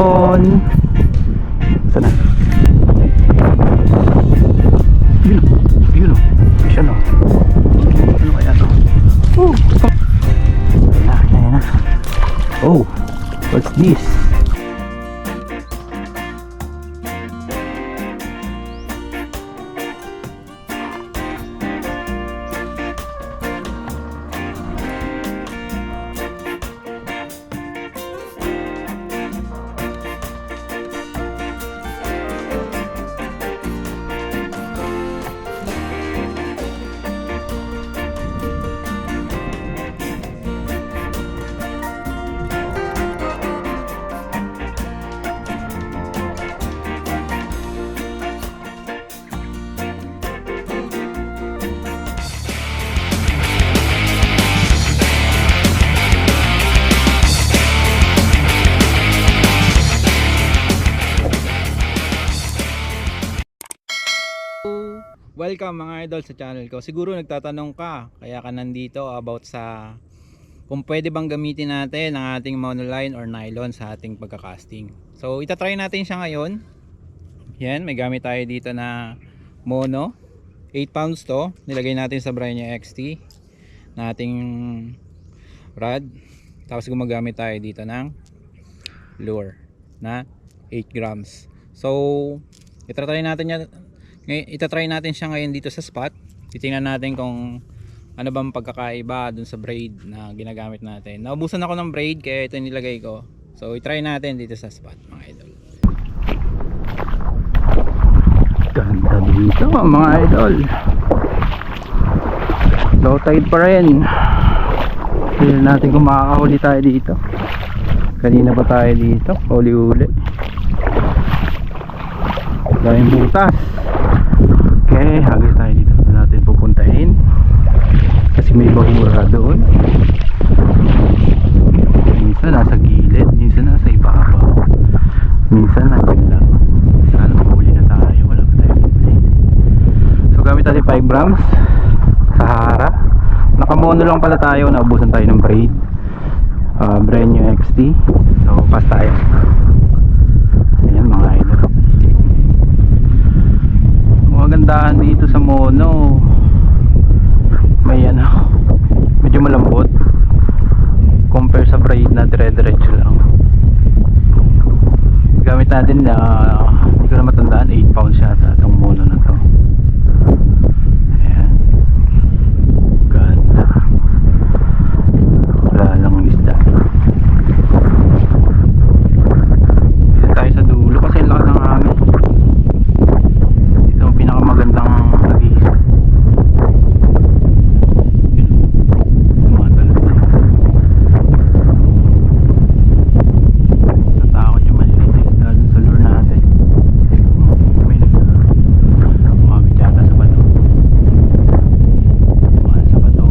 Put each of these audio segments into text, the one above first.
hipon. Sana. Yun o. Yun o. Fish ano. Ano kaya to? Oh. Ayan na, na. Oh. What's this? Welcome mga idol sa channel ko. Siguro nagtatanong ka, kaya ka nandito about sa kung pwede bang gamitin natin ang ating monoline or nylon sa ating pagkakasting. So itatry natin siya ngayon. Yan, may gamit tayo dito na mono. 8 pounds to. Nilagay natin sa Branya XT na ating rod. Tapos gumagamit tayo dito ng lure na 8 grams. So itatry natin yan ngayon, itatry natin siya ngayon dito sa spot. Titingnan natin kung ano bang pagkakaiba dun sa braid na ginagamit natin. Naubusan ako ng braid kaya ito nilagay ko. So, itry natin dito sa spot mga idol. Ganda dito mga idol. Low tide pa rin. Tignan natin kung makakahuli tayo dito. Kanina pa tayo dito. Uli-uli. Daming butas. Okay, hagis tayo dito. Saan natin pupuntahin? Kasi may bahura doon. Minsan nasa gilid, minsan nasa ibabaw. Minsan nasa lang. Sana mahuli na tayo. Wala pa tayo. So gamit natin 5 grams. Sahara. Nakamono lang pala tayo. Naubusan tayo ng braid. Uh, brand new XT. So pass tayo. Ayan mga idol. Magandahan dito sa mono. May ano. Medyo malambot. Compare sa braid na dire-diretso lang. Gamit natin na hindi ko na matandaan 8 pounds yata itong mono na to. Ayan. Ganda. Wala lang isda. Dito tayo sa dulo kasi ang lakas ng hangin. Ito ang pinakamagandang nagis. Tumatalon na. Natakot yung maliliit na isda dun sa lure natin. Hmm, May nag umabit yata sa bato. Mahal sa bato.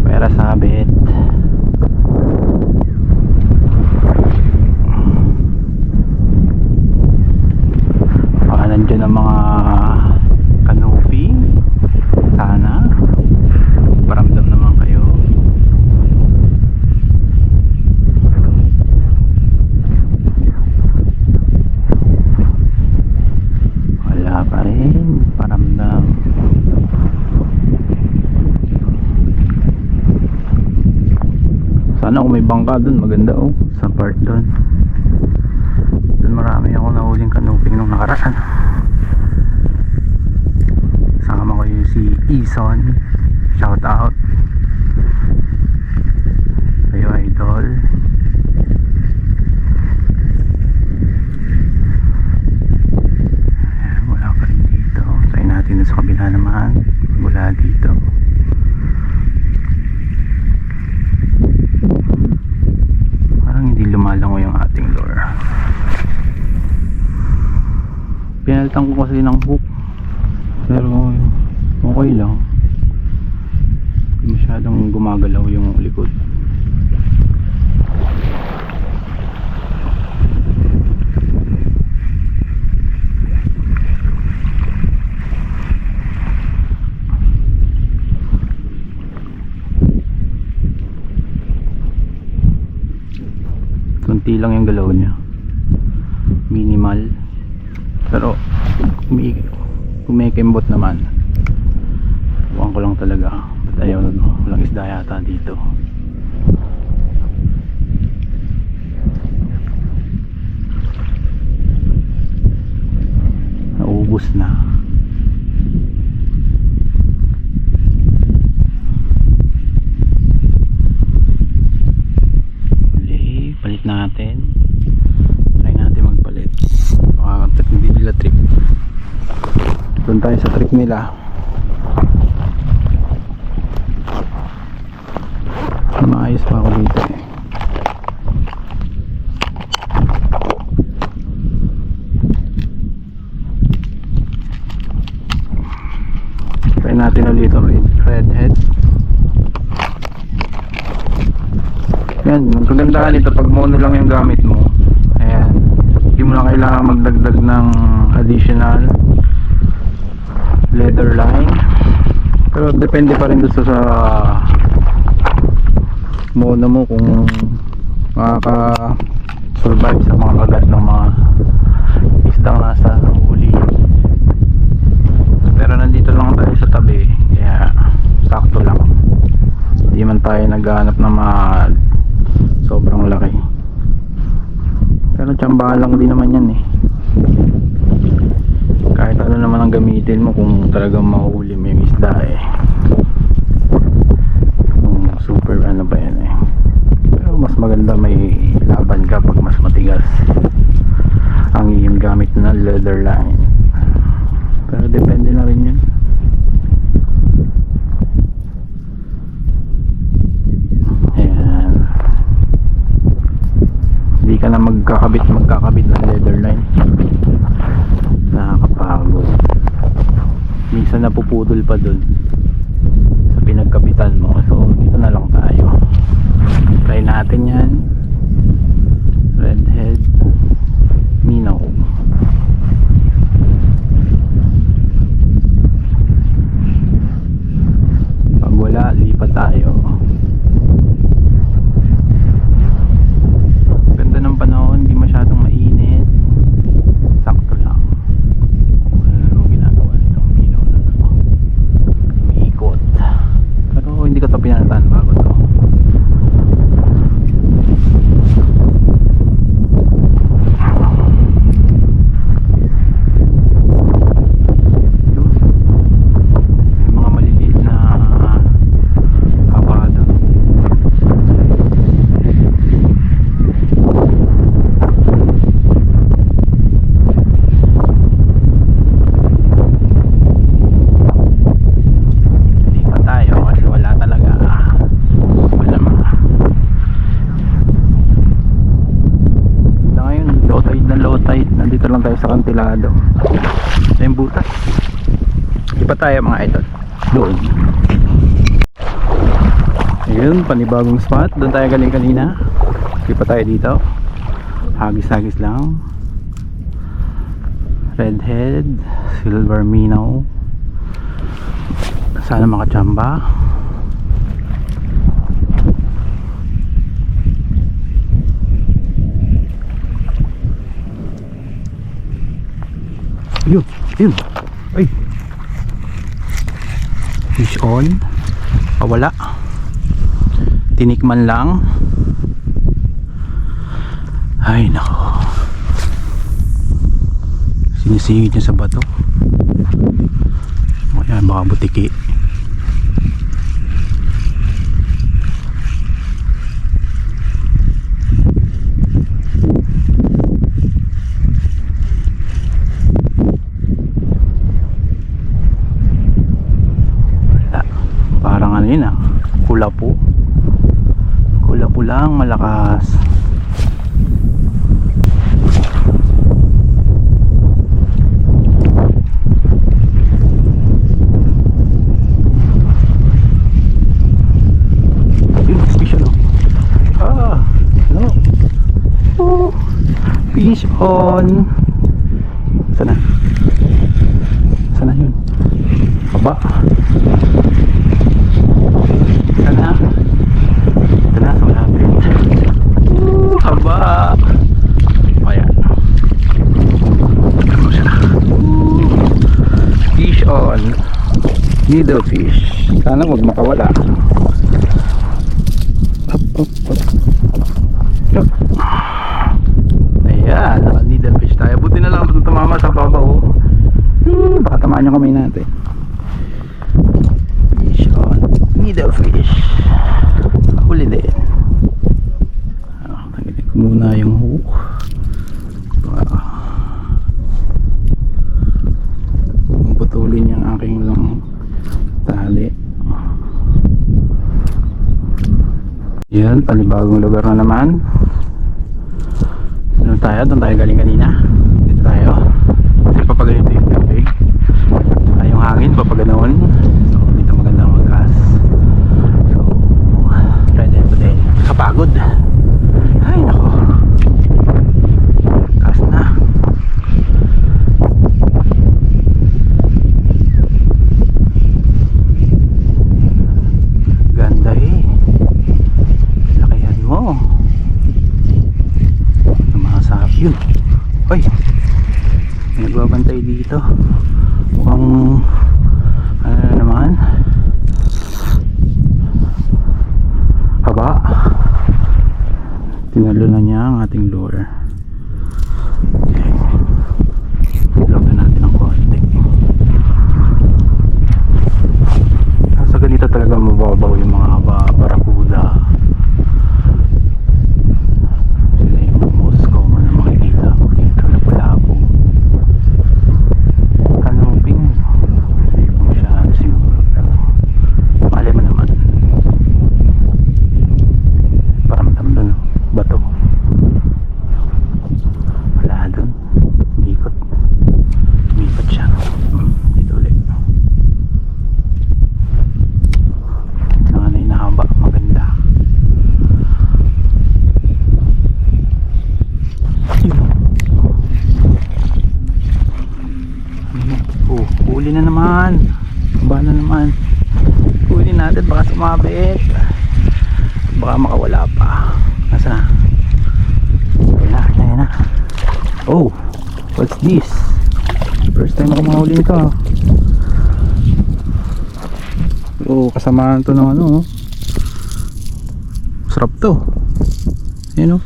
Pera sabit. Baka nandyan ang mga canopy. Sana. Paramdam naman kayo. Wala pa rin. Paramdam. Sana kung may bangka dun, maganda oh. Sa part dun. Dun marami ako nahuling kanuping nung nakaraan. Kasama ko yung si Ison. Shout out. Kayo idol. Wala pa rin dito. Try natin dun sa kabila naman. Wala dito. Parang hindi lumalango yung ating lure. Pinalitan ko kasi ng hook. Pero okay lang. Masyadong gumagalaw yung likod. lang yung galaw niya. Minimal. Pero, umi kumikembot naman. Buwan ko lang talaga. Ba't ayaw, walang isda yata dito. Naubos na. Huli, palit natin. Try natin magpalit. Baka trip hindi nila trip. Doon tayo sa trip nila. Maayos pa ako dito eh. Try natin ulit red, redhead. Yan, ang kagandahan nito pag mono lang yung gamit mo. Ayan. Hindi mo na kailangan magdagdag ng additional leather line. Pero depende pa rin doon sa, mono mo kung makaka survive sa mga kagat ng mga isdang nasa huli. Pero nandito lang tayo sa tabi kaya sakto lang. Hindi man tayo naghahanap ng mga sobrang laki. Pero tsambahan lang din naman yan eh. Kahit ano gamitin mo kung talagang mahuli mo yung isda eh. Kung super ano ba yan eh. Pero mas maganda may laban ka pag mas matigas ang iyong gamit na leather line. Pero depende na rin yun. Hindi ka na magkakabit magkakabit ng leather line. Nakakapagod. Minsan napupudol pa dun sa pinagkapitan mo. So, dito na lang tayo. Try natin yan. Redhead. Minnow. Pag wala, lipat tayo. Ganda ng panahon, hindi masyadong mainit. Sakto lang. Wala namang ginagawa nitong pinaw na to. Umiikot. Pero hindi ko to pinanataan bago to. Yun. May mga maliliit na kabado. Hindi pa tayo kasi wala talaga. Wala mga. Na ngayon, low tide na low tide. Nandito lang tayo sa kantilado. Ito yung butas. Pa tayo mga idol. Doon. Ayun, panibagong spot. Doon tayo galing kanina. Pa tayo dito. Hagis-hagis lang. Redhead, silver minnow. Sana makachamba. Yun, yun. Ay. Fish on. Pawala. Tinikman lang. Ay, nako. Sinisigit niya sa bato. O yan, baka butiki. Wala. Parang ano yun ah. Kula po. Kula po lang malakas. Oh. Ah. Oh, fish on. Sana. Sana yun. Baba. Sana. Ito na, sa malapit. Ooh, haba. Needlefish. Sana huwag makawala. Up, up, up. Yup. Ayan, naka needlefish tayo. Buti na lang kung tumama sa babaw. Hmm, baka tamaan yung kamay natin. Fish on. Needlefish. Huli din. Ah, tanggalin ko muna yung hook. Ah. putulin yung aking lang tali yan panibagong lugar na naman. Doon tayo? Doon tayo galing kanina. Dito tayo. Kasi papaganito yung tubig. Ah, yung hangin papaganoon. So dito maganda magkas. So ready po din. Kapagod ay nako gas na Ganda eh. Lakihan mo. Tumasap yun. May nagbabantay dito. Mukhang ano na naman. Haba. Tinalo na niya ang ating lure. Okay. Ilog na natin ng konti. sa ganito talaga mababaw yung mga ba- barakuda sila yung most common na makikita ko dito na palabong kanuping hindi ko masyado siguro pero mali mo naman paramdam dun bato wala dun ikot umikot siya Hmm, dito ulit Nanganay na haba, maganda. Yun. Ano? Oh, huli na naman. Ba na naman. Huli natin, baka makawala pa. Nasa na? Ayan na, ayan na. Oh, what's this? First time ako makahuli nito ah. Oo, kasamaan to ng ano. oh. Sarap to. Ayun oh.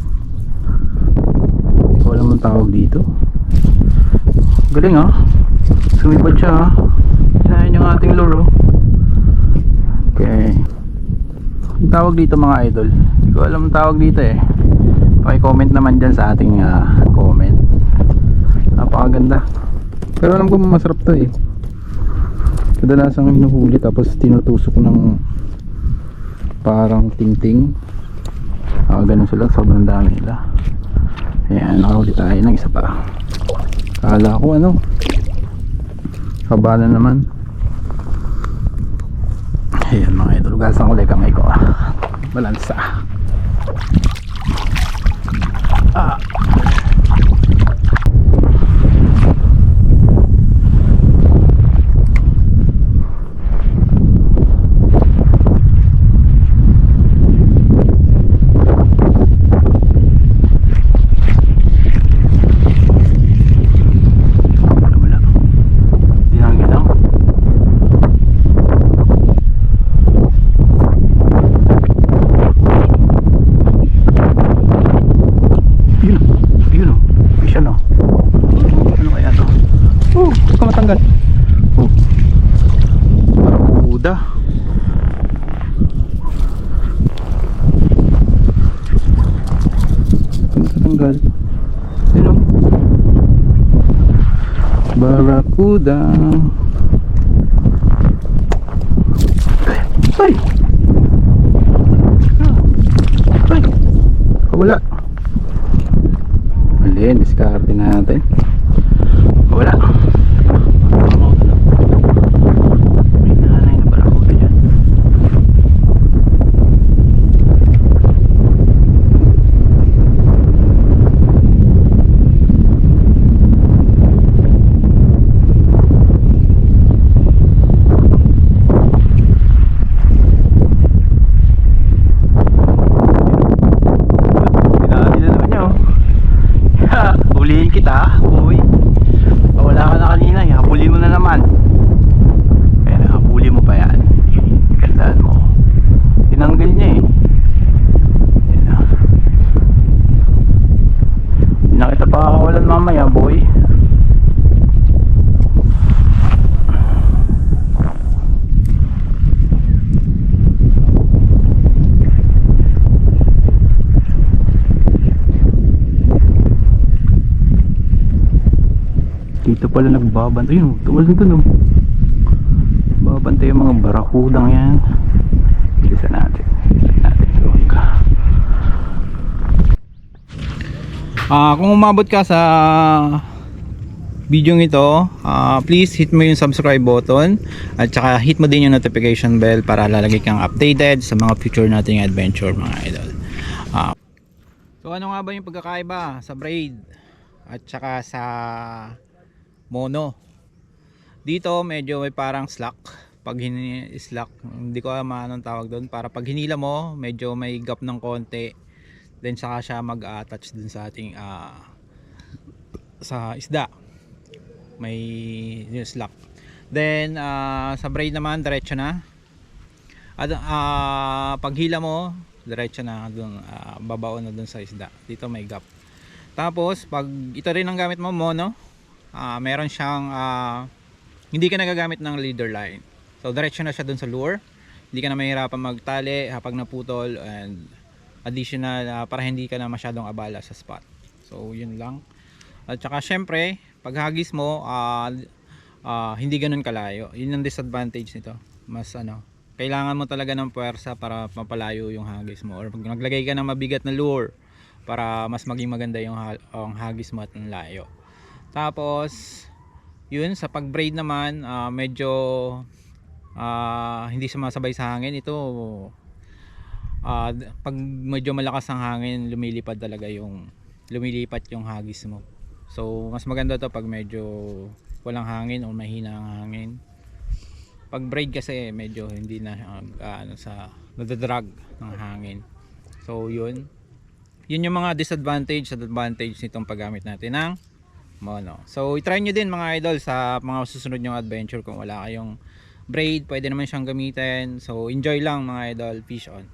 Wala mong tawag dito. Galing ah. Sumipad siya ah. Kinain yung ating lure oh. Okay. Ang tawag dito mga idol. Hindi ko alam ang tawag dito eh. Paki-comment naman dyan sa ating ah, comment. Napakaganda. Pero alam ko masarap to eh kadalasang hinuhuli tapos tinutusok ng parang ting-ting ah, ganun sila sobrang dami nila ayan nakahuli tayo ng isa pa kala ko ano kabala naman ayan mga idol. Gasan ko lang kamay ko. Balansa. Ah Wala wala. Dinangin lang. Yun. Yun o. Fish ano. Ano kaya to? Oh, huwag ka matanggal. Oh. Barakuda. Huwag ka matanggal. Yun o. Barracuda. Ay! Ay! Wala. Mali, diskarte natin. Wala. May nanay na barracuda dyan. Pinakali na naman niya oh. Hulihin kita, uy. Wala ka na kanina. Dito pala nagbabantay. Yun, tuwal dito no. Babantay yung mga barakudang yan. Bilisan natin. Bilisan natin. Tuwag ka. Ah, kung umabot ka sa video ito, ah, please hit mo yung subscribe button at saka hit mo din yung notification bell para lalagay kang updated sa mga future nating adventure mga idol. Ah, so ano nga ba yung pagkakaiba sa braid at saka sa mono? Dito medyo may parang slack. Pag slack hindi ko alam anong tawag doon. Para pag hinila mo medyo may gap ng konti. Then saka siya mag-attach dun sa ating ah, sa isda. May yung slack. Then ah, sa braid naman diretso na. At ah, pag hila mo diretso na dun ah, babaon na dun sa isda. Dito may gap. Tapos pag ito rin ang gamit mo mono ah, meron siyang ah, hindi ka nagagamit ng leader line so diretso na siya dun sa lure hindi ka na mahirapan magtali kapag naputol and additional ah, para hindi ka na masyadong abala sa spot. So yun lang. At saka syempre, pag hagis mo, ah, ah, hindi ganun kalayo. Yun ang disadvantage nito. Mas ano, kailangan mo talaga ng puwersa para mapalayo yung hagis mo. Or pag naglagay ka ng mabigat na lure para mas maging maganda yung ha- ang hagis mo at ang layo. Tapos, yun, sa pag-braid naman, ah, medyo ah, hindi sumasabay sa hangin. Ito, d- pag medyo malakas ang hangin lumilipad talaga yung lumilipat yung hagis mo. So mas maganda to pag medyo walang hangin o mahina ang hangin. Pag braid kasi medyo hindi na uh, ano sa nadadrag ng hangin. So yun. Yun yung mga disadvantage at advantage nitong paggamit natin ng mono so i-try nyo din mga idol sa mga susunod nyong adventure kung wala kayong braid pwede naman siyang gamitin. So enjoy lang mga idol. Fish on